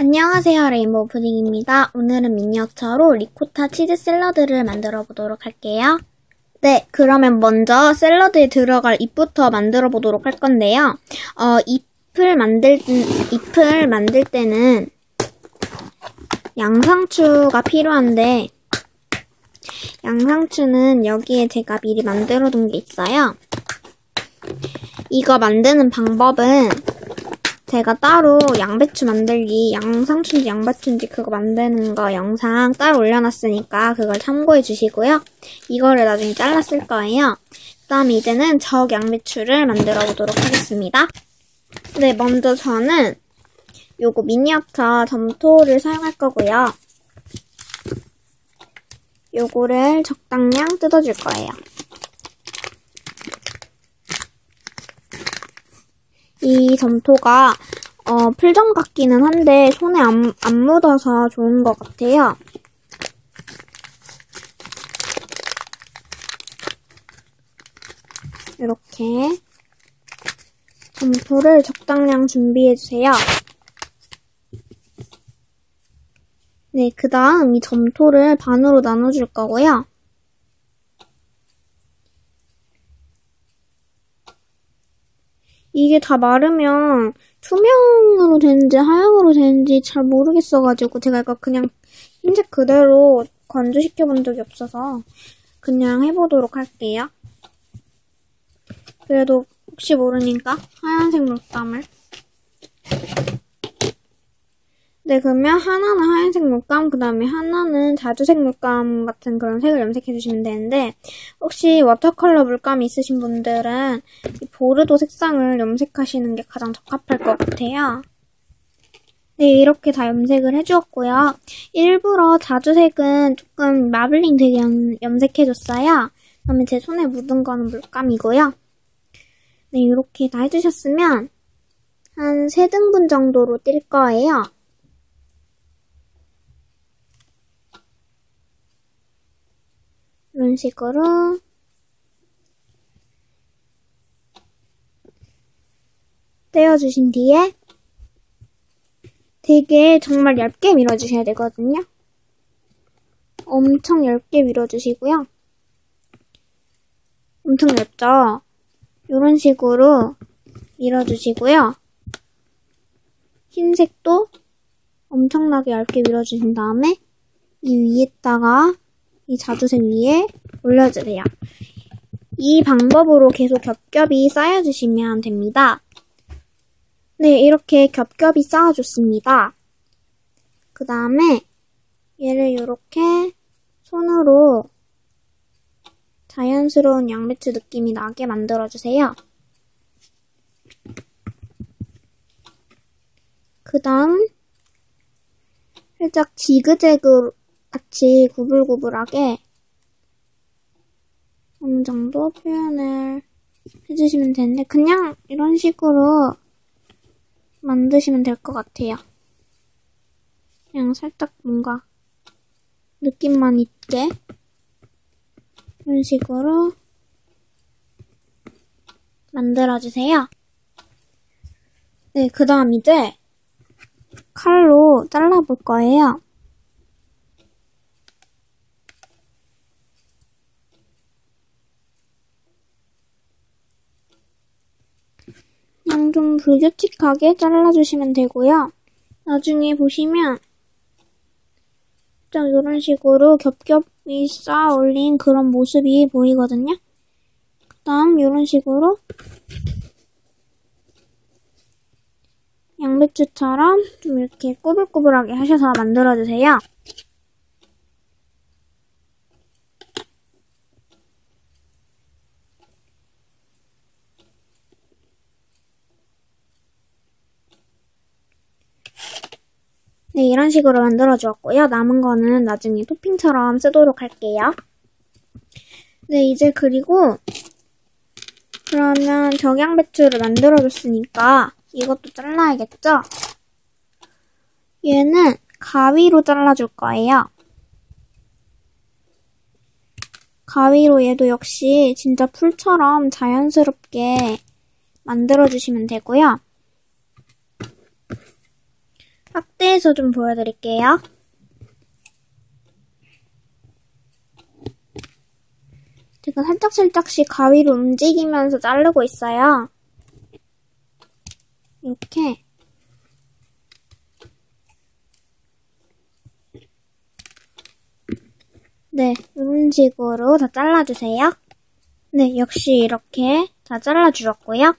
안녕하세요. 레인보우 푸딩입니다. 오늘은 미니어처로 리코타 치즈 샐러드를 만들어 보도록 할게요. 네, 그러면 먼저 샐러드에 들어갈 잎부터 만들어 보도록 할 건데요. 어, 잎을 만들, 잎을 만들 때는 양상추가 필요한데, 양상추는 여기에 제가 미리 만들어 둔 게 있어요. 이거 만드는 방법은 제가 따로 양배추 만들기, 양상추인지 양배추인지 그거 만드는 거 영상 따로 올려놨으니까 그걸 참고해 주시고요. 이거를 나중에 쓸 거예요. 그 다음에 이제는 적 양배추를 만들어 보도록 하겠습니다. 네, 먼저 저는 요거 미니어처 점토를 사용할 거고요. 요거를 적당량 뜯어줄 거예요. 이 점토가 어, 풀점 같기는 한데 손에 안, 안 묻어서 좋은 것 같아요. 이렇게 점토를 적당량 준비해주세요. 네, 그 다음 이 점토를 반으로 나눠줄 거고요. 이게 다 마르면 투명으로 되는지 하얀으로 되는지 잘 모르겠어가지고 제가 이거 그냥 흰색 그대로 건조시켜 본 적이 없어서 그냥 해보도록 할게요. 그래도 혹시 모르니까 하얀색 물감을 네, 그러면 하나는 하얀색 물감, 그 다음에 하나는 자주색 물감 같은 그런 색을 염색해 주시면 되는데, 혹시 워터컬러 물감이 있으신 분들은 이 보르도 색상을 염색하시는 게 가장 적합할 것 같아요. 네, 이렇게 다 염색을 해주었고요. 일부러 자주색은 조금 마블링 되게 염색해 줬어요. 그 다음에 제 손에 묻은 거는 물감이고요. 네, 이렇게 다 해주셨으면 한 3등분 정도로 뛸 거예요. 이런 식으로 떼어주신 뒤에 되게 정말 얇게 밀어주셔야 되거든요. 엄청 얇게 밀어주시고요. 엄청 얇죠? 이런 식으로 밀어주시고요. 흰색도 엄청나게 얇게 밀어주신 다음에 이 위에다가 이 자주색 위에 올려주세요. 이 방법으로 계속 겹겹이 쌓여주시면 됩니다. 네, 이렇게 겹겹이 쌓아줬습니다. 그 다음에 얘를 이렇게 손으로 자연스러운 양배추 느낌이 나게 만들어주세요. 그 다음 살짝 지그재그 같이 구불구불하게 어느 정도 표현을 해주시면 되는데 그냥 이런 식으로 만드시면 될 것 같아요. 그냥 살짝 뭔가 느낌만 있게 이런 식으로 만들어주세요. 네, 그 다음 이제 칼로 잘라볼 거예요. 좀 불규칙하게 잘라주시면 되고요. 나중에 보시면 딱 이런 식으로 겹겹이 쌓아 올린 그런 모습이 보이거든요. 그 다음 이런 식으로 양배추처럼 좀 이렇게 꼬불꼬불하게 하셔서 만들어주세요. 네, 이런 식으로 만들어 주었고요. 남은 거는 나중에 토핑처럼 쓰도록 할게요. 네, 이제 그리고 그러면 적양배추를 만들어 줬으니까 이것도 잘라야겠죠? 얘는 가위로 잘라줄 거예요. 가위로 얘도 역시 진짜 풀처럼 자연스럽게 만들어주시면 되고요. 확대해서 좀 보여드릴게요. 제가 살짝살짝씩 가위로 움직이면서 자르고 있어요. 이렇게 네, 이런 식으로 다 잘라주세요. 네, 역시 이렇게 다 잘라주었고요.